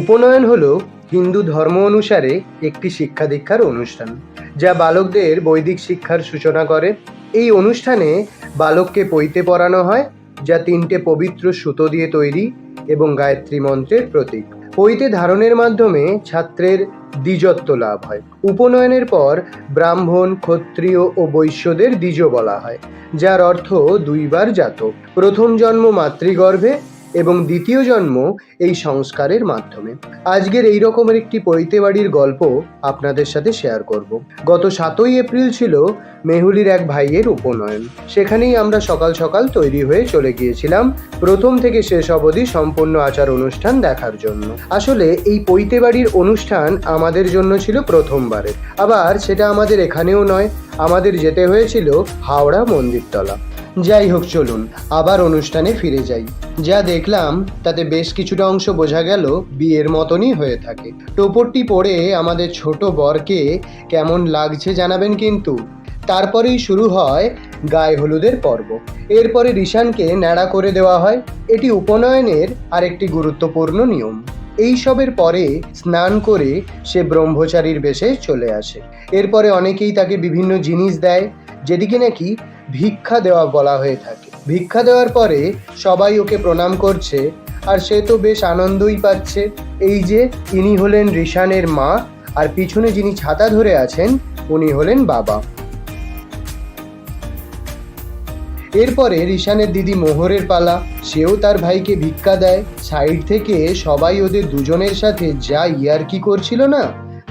উপনয়ন হলো হিন্দু ধর্ম অনুসারে একটি শিক্ষা দীক্ষার অনুষ্ঠান, যা বালকদের বৈদিক শিক্ষার সূচনা করে। এই অনুষ্ঠানে বালককে পৈতে পড়ানো হয়, যা তিনটে পবিত্র সুতো দিয়ে তৈরি এবং গায়ত্রী মন্ত্রের প্রতীক। পৈতে ধারণের মাধ্যমে ছাত্রের দ্বিজত্ব লাভ হয়। উপনয়নের পর ব্রাহ্মণ, ক্ষত্রিয় ও বৈশ্যদের দ্বিজ বলা হয়, যার অর্থ দুইবার জাতক। প্রথম জন্ম মাতৃগর্ভে এবং দ্বিতীয় জন্ম এই সংস্কারের মাধ্যমে। আজকের এই রকমের একটি পৈতে বাড়ির গল্প আপনাদের সাথে শেয়ার করব। গত সাতই এপ্রিল ছিল মেহুলির এক ভাইয়ের উপনয়ন। সেখানেই আমরা সকাল সকাল তৈরি হয়ে চলে গিয়েছিলাম প্রথম থেকে শেষ অবধি সম্পূর্ণ আচার অনুষ্ঠান দেখার জন্য। আসলে এই পৈতে বাড়ির অনুষ্ঠান আমাদের জন্য ছিল প্রথমবারের। আবার সেটা আমাদের এখানেও নয়, আমাদের যেতে হয়েছিল হাওড়া মন্দিরতলা। যাই হোক, চলুন, আবার অনুষ্ঠানে ফিরে যাই। যা দেখলাম, তাতে বেশ কিছুটা অংশ বোঝা গেল বিয়ের মতনই হয়ে থাকে। টোপরটি পরে আমাদের ছোট বরকে কেমন লাগছে জানাবেন কিন্তু। তারপরেই শুরু হয় গায়ে হলুদের পর্ব। এরপরে রিশানকে ন্যাড়া করে দেওয়া হয়। এটি উপনয়নের আরেকটি গুরুত্বপূর্ণ নিয়ম। এইসবের পরে স্নান করে সে ব্রহ্মচারীর বেশে চলে আসে। এরপরে অনেকেই তাকে বিভিন্ন জিনিস দেয় যেটিকে নাকি ভিক্ষা দেওয়া বলা হয়ে থাকে। ভিক্ষা দেওয়ার পরে সবাই ওকে প্রণাম করছে আর সে তো বেশ আনন্দই পাচ্ছে। এই যে ইনি হলেন রিশানের মা আর পিছনে যিনি ছাতা ধরে আছেন, উনি হলেন বাবা। এরপরে রিশানের দিদি মোহরের পালা, সেও তার ভাইকে ভিক্ষা দেয়। সাইড থেকে সবাই ওদের দুজনের সাথে যা ইয়ারকি করছিল না,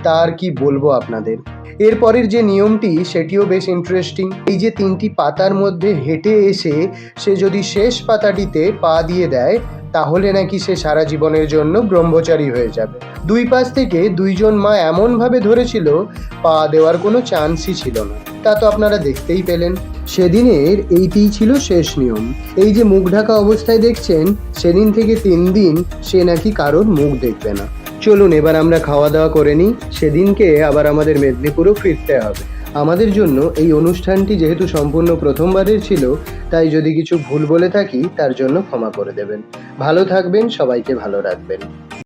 তার কি বলব আপনাদের? এরপরের যে নিয়মটি, সেটিও বেশ ইন্টারেস্টিং এই যে তিনটি পাতার মধ্যে হেঁটে এসে সে যদি শেষ পাতাটিতে পা দিয়ে দেয়, তাহলে নাকি সে সারা জীবনের জন্য ব্রহ্মচারী হয়ে যাবে। দুই পাশ থেকে দুইজন মা এমনভাবে ধরেছিল, পা দেওয়ার কোনো চান্সই ছিল না। তা তো আপনারা দেখতেই পেলেন। সেদিনের এইটিই ছিল শেষ নিয়ম। এই যে মুখ ঢাকা অবস্থায় দেখছেন, সেদিন থেকে তিন দিন সে নাকি কারোর মুখ দেখবে না। চলুন, এবার আমরা খাওয়া দাওয়া করে নিই। সেদিনকে আবার আমাদের মেদিনীপুরও ফিরতে হবে। আমাদের জন্য এই অনুষ্ঠানটি যেহেতু সম্পূর্ণ প্রথমবারের ছিল, তাই যদি কিছু ভুল বলে থাকি, তার জন্য ক্ষমা করে দেবেন। ভালো থাকবেন, সবাইকে ভালো রাখবেন।